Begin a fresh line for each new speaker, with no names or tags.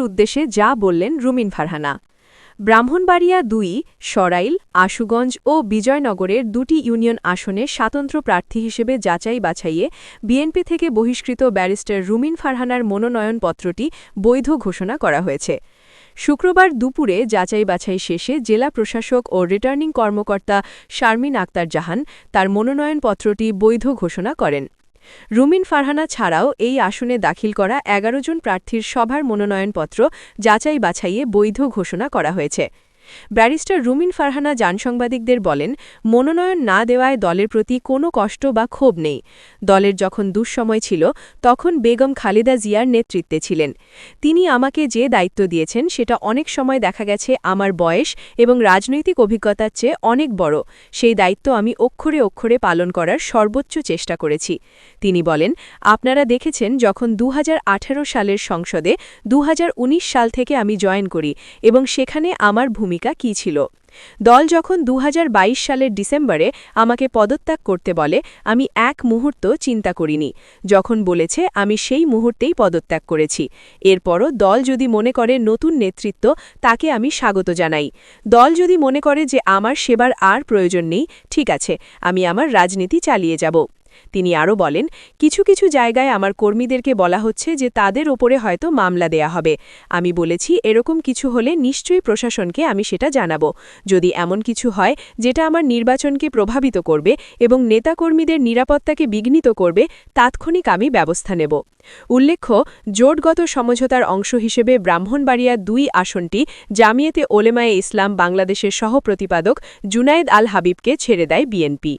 উদ্দেশ্যে যা বললেন রুমিন ফারহানা। ব্রাহ্মণবাড়িয়া দুই, সরাইল, আশুগঞ্জ ও বিজয়নগরের দুটি ইউনিয়ন আসনে স্বাতন্ত্র প্রার্থী হিসেবে যাচাই বাছাইয়ে বিএনপি থেকে বহিষ্কৃত ব্যারিস্টার রুমিন ফারহানার মনোনয়নপত্রটি বৈধ ঘোষণা করা হয়েছে। শুক্রবার দুপুরে যাচাই বাছাই শেষে জেলা প্রশাসক ও রিটার্নিং কর্মকর্তা শারমিন আক্তার জাহান তার মনোনয়নপত্রটি বৈধ ঘোষণা করেন। রুমিন ফারহানা ছাড়াও এই আসনে দাখিল করা এগারো জন প্রার্থীর সভার মনোনয়নপত্র যাচাই বাছাইয়ে বৈধ ঘোষণা করা হয়েছে। ব্যারিস্টার রুমিন ফারহানা জানসাংবাদিকদের বলেন, মনোনয়ন না দেওয়ায় দলের প্রতি কোনো কষ্ট বা ক্ষোভ নেই। দলের যখন দুঃসময় ছিল, তখন বেগম খালেদা জিয়ার নেতৃত্বে ছিলেন। তিনি আমাকে যে দায়িত্ব দিয়েছেন, সেটা অনেক সময় দেখা গেছে আমার বয়স এবং রাজনৈতিক অভিজ্ঞতার চেয়ে অনেক বড়। সেই দায়িত্ব আমি অক্ষরে অক্ষরে পালন করার সর্বোচ্চ চেষ্টা করেছি। তিনি বলেন, আপনারা দেখেছেন যখন দু হাজার আঠেরো সালের সংসদে দু হাজার উনিশ সাল থেকে আমি জয়েন করি এবং সেখানে আমার ভূমিকা কি ছিল? দল যখন দু হাজার বাইশ সালের ডিসেম্বরে আমাকে পদত্যাগ করতে বলে, আমি এক মুহূর্ত চিন্তা করিনি। যখন বলেছে, আমি সেই মুহূর্তেই পদত্যাগ করেছি। এরপরও দল যদি মনে করে নতুন নেতৃত্ব, তাকে আমি স্বাগত জানাই। দল যদি মনে করে যে আমার সেবার আর প্রয়োজন নেই, ঠিক আছে, আমি আমার রাজনীতি চালিয়ে যাব। তিনি আরও বলেন, কিছু কিছু জায়গায় আমার কর্মীদেরকে বলা হচ্ছে যে তাদের ওপরে হয়তো মামলা দেয়া হবে। আমি বলেছি, এরকম কিছু হলে নিশ্চয়ই প্রশাসনকে আমি সেটা জানাব। যদি এমন কিছু হয়, যেটা আমার নির্বাচনকে প্রভাবিত করবে এবং নেতাকর্মীদের নিরাপত্তাকে বিঘ্নিত করবে, তাৎক্ষণিক আমি ব্যবস্থা নেব। উল্লেখ্য, জোটগত সমঝোতার অংশ হিসেবে ব্রাহ্মণবাড়িয়া দুই আসনটি জামিয়েতে ওলেমায়ে ইসলাম বাংলাদেশের সহ প্রতিপাদক জুনায়েদ আল হাবিবকে ছেড়ে দেয় বিএনপি।